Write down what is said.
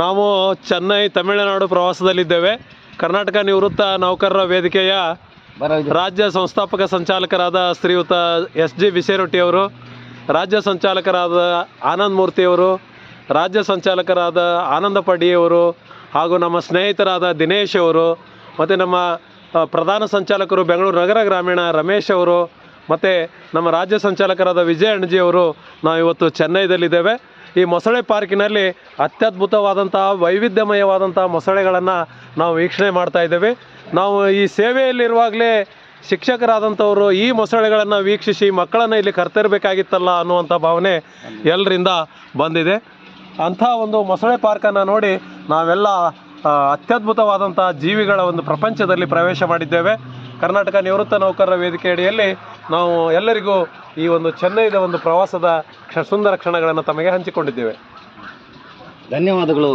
ನಾವು ಚೆನ್ನೈ ತಮಿಳುನಾಡು ಪ್ರವಾಸದಲ್ಲಿದ್ದೇವೆ. ಕರ್ನಾಟಕ ನಿವೃತ್ತ ನೌಕರರ ವೇದಿಕೆಯ ರಾಜ್ಯ ಸಂಸ್ಥಾಪಕ ಸಂಚಾಲಕರಾದ ಶ್ರೀಯುತ ಎಸ್ ಜಿ ಬಿಸೇರೊಟ್ಟಿಯವರು ರಾಜ್ಯ ಸಂಚಾಲಕರಾದ ಆನಂದ್ ಮೂರ್ತಿಯವರು ರಾಜ್ಯ ಸಂಚಾಲಕರಾದ ಆನಂದ ಪಡಿಯವರು ಹಾಗೂ ನಮ್ಮ ಸ್ನೇಹಿತರಾದ ದಿನೇಶ್ ಅವರು ಮತ್ತು ನಮ್ಮ ಪ್ರಧಾನ ಸಂಚಾಲಕರು ಬೆಂಗಳೂರು ನಗರ ಗ್ರಾಮೀಣ ರಮೇಶ್ ಅವರು ಮತ್ತು ನಮ್ಮ ರಾಜ್ಯ ಸಂಚಾಲಕರಾದ ವಿಜಯ್ ಅಣ್ಜಿ ಅವರು ನಾವು ಇವತ್ತು ಚೆನ್ನೈದಲ್ಲಿದ್ದೇವೆ. ಈ ಮೊಸಳೆ ಪಾರ್ಕಿನಲ್ಲಿ ಅತ್ಯದ್ಭುತವಾದಂತಹ ವೈವಿಧ್ಯಮಯವಾದಂಥ ಮೊಸಳೆಗಳನ್ನು ನಾವು ವೀಕ್ಷಣೆ ಮಾಡ್ತಾ ಇದ್ದೇವೆ. ನಾವು ಈ ಸೇವೆಯಲ್ಲಿರುವಾಗಲೇ ಶಿಕ್ಷಕರಾದಂಥವರು ಈ ಮೊಸಳೆಗಳನ್ನು ವೀಕ್ಷಿಸಿ ಮಕ್ಕಳನ್ನು ಇಲ್ಲಿ ಕರ್ತರಬೇಕಾಗಿತ್ತಲ್ಲ ಅನ್ನುವಂಥ ಭಾವನೆ ಎಲ್ಲರಿಂದ ಬಂದಿದೆ. ಅಂಥ ಒಂದು ಮೊಸಳೆ ಪಾರ್ಕನ್ನು ನೋಡಿ ನಾವೆಲ್ಲ ಅತ್ಯದ್ಭುತವಾದಂಥ ಜೀವಿಗಳ ಒಂದು ಪ್ರಪಂಚದಲ್ಲಿ ಪ್ರವೇಶ ಮಾಡಿದ್ದೇವೆ. ಕರ್ನಾಟಕ ನಿವೃತ್ತ ನೌಕರರ ವೇದಿಕೆ ಅಡಿಯಲ್ಲಿ ನಾವು ಎಲ್ಲರಿಗೂ ಈ ಒಂದು ಚೆನ್ನೈದ ಒಂದು ಪ್ರವಾಸದ ಸುಂದರ ಕ್ಷಣಗಳನ್ನು ತಮಗೆ ಹಂಚಿಕೊಂಡಿದ್ದೇವೆ. ಧನ್ಯವಾದಗಳು.